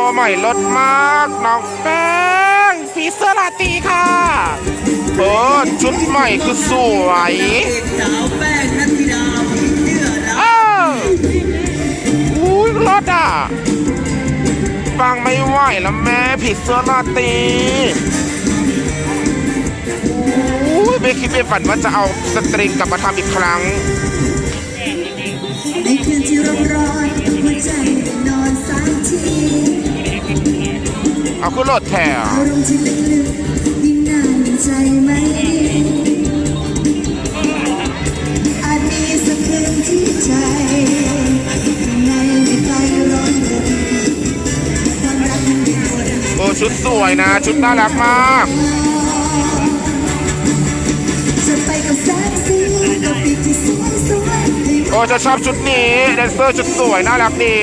ว์ใหม่ลดมากน้องแป้งฟีเซอร์ลาตีค่ะเออชุดใหม่คือสวยสาวแป้งนัทธิดาผีเสื้อดเอออุ้ยรถอะฟังไม่ไหวแล้วแม่ผิดเสื้อลาตีอุ้ยไม่คิดไม่ฝันว่าจะเอาสตริงกลับมาทำอีกครั้งในคืนที่ร้อนร้อนหัวใจ เอาขึ้นรถแถวอารมณ์ที่ลึกๆยิ่งนานยิ่งใจไม่ดีอาจมีสักคืนที่ใจข้างในไม่ไฟร้อนรนควโอ้ชุดสวยนะ ชุดน่ารักมากโอ้จะชอบชุดนี้แดนเซอร์ชุดสวยน่ารักดี